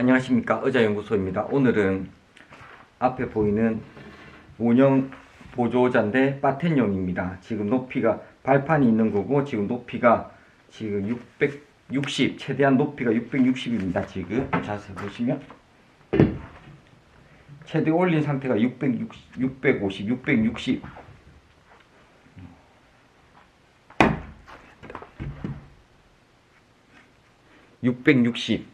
안녕하십니까. 의자연구소입니다. 오늘은 앞에 보이는 원형 보조자인데 바텐용입니다. 지금 높이가 발판이 있는 거고 지금 높이가 지금 660 최대한 높이가 660입니다. 지금 자세히 보시면. 최대 올린 상태가 660, 650 660 660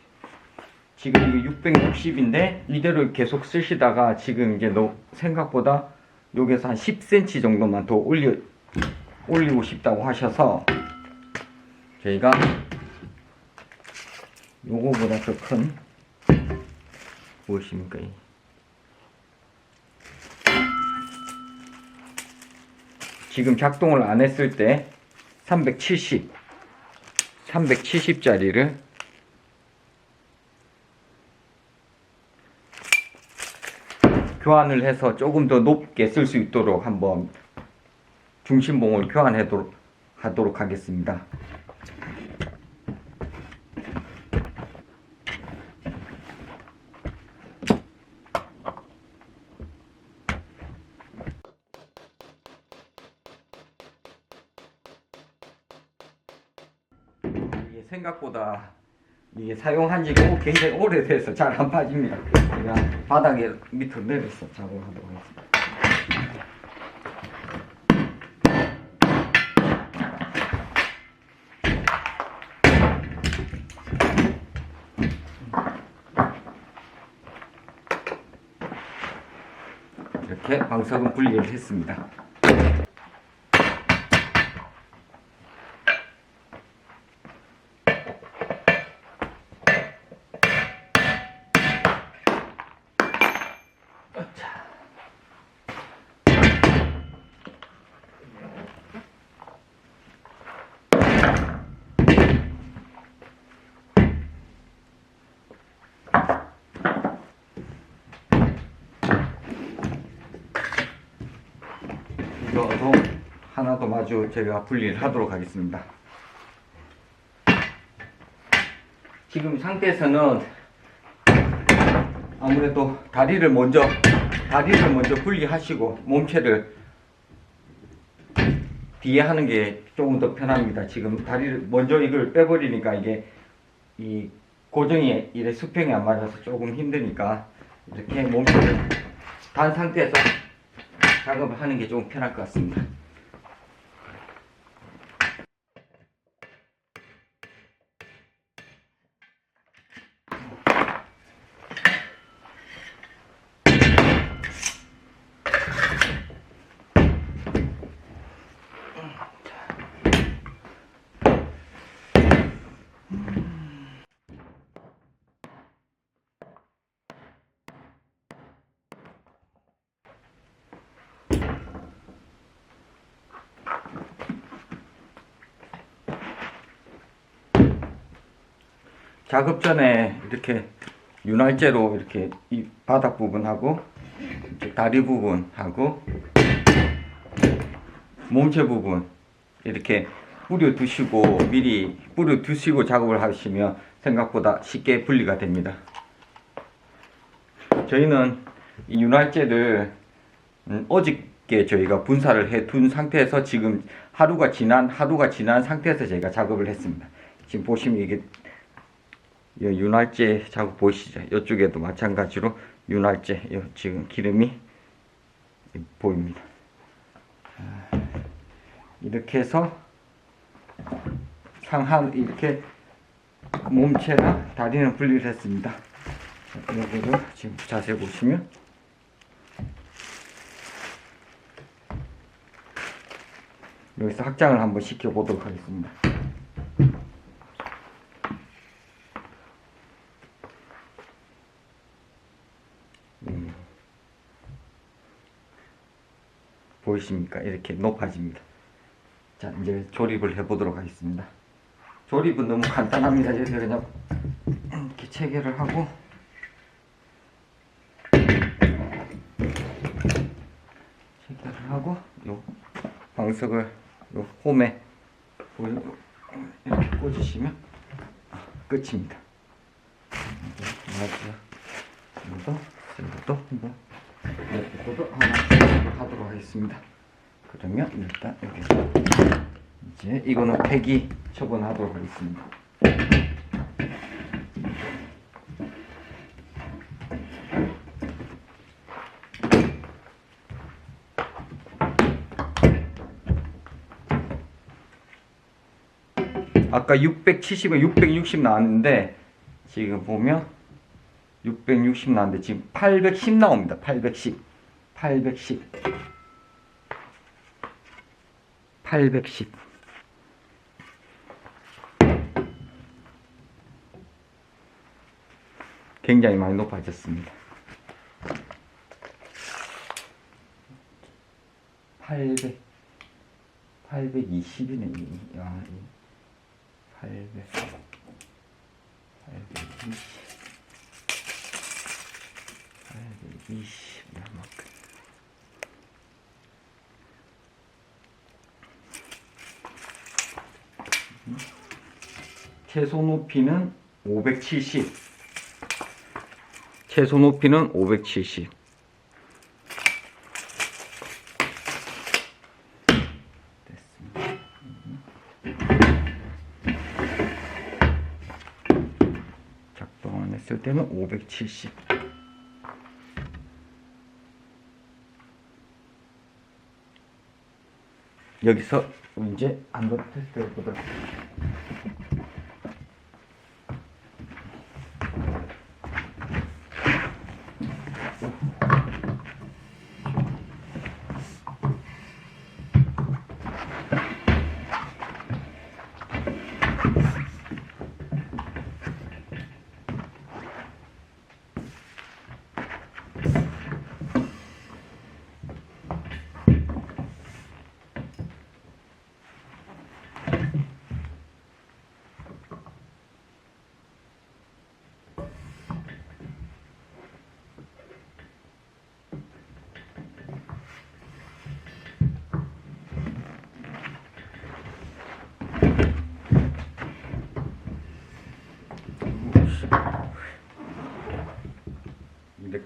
지금 이게 660인데 이대로 계속 쓰시다가 지금 이제 너 생각보다 여기서 한 10cm 정도만 더 올려 올리고 싶다고 하셔서 저희가 요거보다 더 큰 무엇입니까? 이? 지금 작동을 안 했을 때 370 370짜리를 교환을 해서 조금 더 높게 쓸 수 있도록 한번 중심봉을 교환하도록 하도록 하겠습니다. 이게 생각보다 이게 사용한 지가 굉장히 오래돼서 잘 안 빠집니다. 제가 바닥에 밑으로 내려서 작업하도록 하겠습니다. 이렇게 방석은 분리를 했습니다. 이거도 마주 제가 분리를 하도록 하겠습니다. 지금 상태에서는 아무래도 다리를 먼저 다리를 먼저 분리하시고 몸체를 뒤에 하는 게 조금 더 편합니다. 지금 다리를 먼저 이걸 빼버리니까 이게 이 고정이 이래 수평이 안 맞아서 조금 힘드니까 이렇게 몸체를 단 상태에서 작업을 하는 게좀 편할 것 같습니다. 작업 전에 이렇게 윤활제로 이렇게 이 바닥 부분하고 다리 부분하고 몸체 부분 이렇게 뿌려 두시고 미리 뿌려 두시고 작업을 하시면 생각보다 쉽게 분리가 됩니다. 저희는 이 윤활제를 음, 어저께 저희가 분사를 해 둔 상태에서 지금 하루가 지난 하루가 지난 상태에서 저희가 작업을 했습니다. 지금 보시면 이게 이 윤활제 작업 보이시죠? 이쪽에도 마찬가지로 윤활제 요 지금 기름이 보입니다. 자, 이렇게 해서 상한 이렇게 몸체랑 다리는 분리를 했습니다. 자, 요거를 지금 자세히 보시면 여기서 확장을 한번 시켜 보도록 하겠습니다. 보이십니까? 이렇게 높아집니다. 자, 이제 조립을 해보도록 하겠습니다. 조립은 너무 간단합니다. 이렇게 그냥 이렇게 체결을 하고 체결을 하고 요 방석을 요 홈에 이렇게 꽂으시면 끝입니다. 이것도 이것도 이것도 하나 하도록 하겠습니다. 그러면 일단 여기 이제 이거는 폐기 처분하도록 하겠습니다. 아까 670에 660 나왔는데 지금 보면 660 나왔는데 지금 810 나옵니다. 810. 810. 810. 굉장히 많이 높아졌습니다. 800 820이네. 아, 800 820 820 얼마큼 최소 높이는 570 최소 높이는 570 됐습니다. 작동 안 했을 때는 570 여기서 이제 안전 테스트를 보도록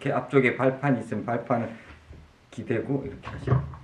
이렇게 앞쪽에 발판이 있으면 발판을 기대고 이렇게 하시고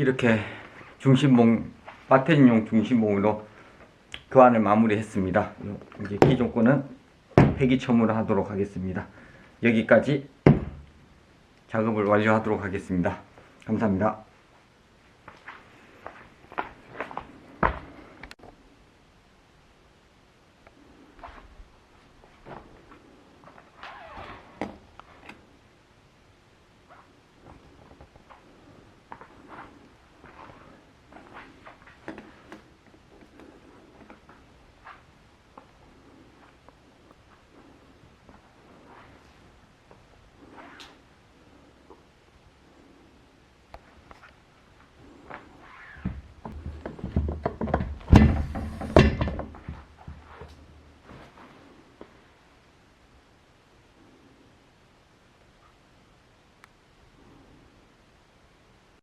이렇게 중심봉 바텐용 중심봉으로 교환을 마무리했습니다. 이제 기존 거는 폐기 처분을 하도록 하겠습니다. 여기까지 작업을 완료하도록 하겠습니다. 감사합니다.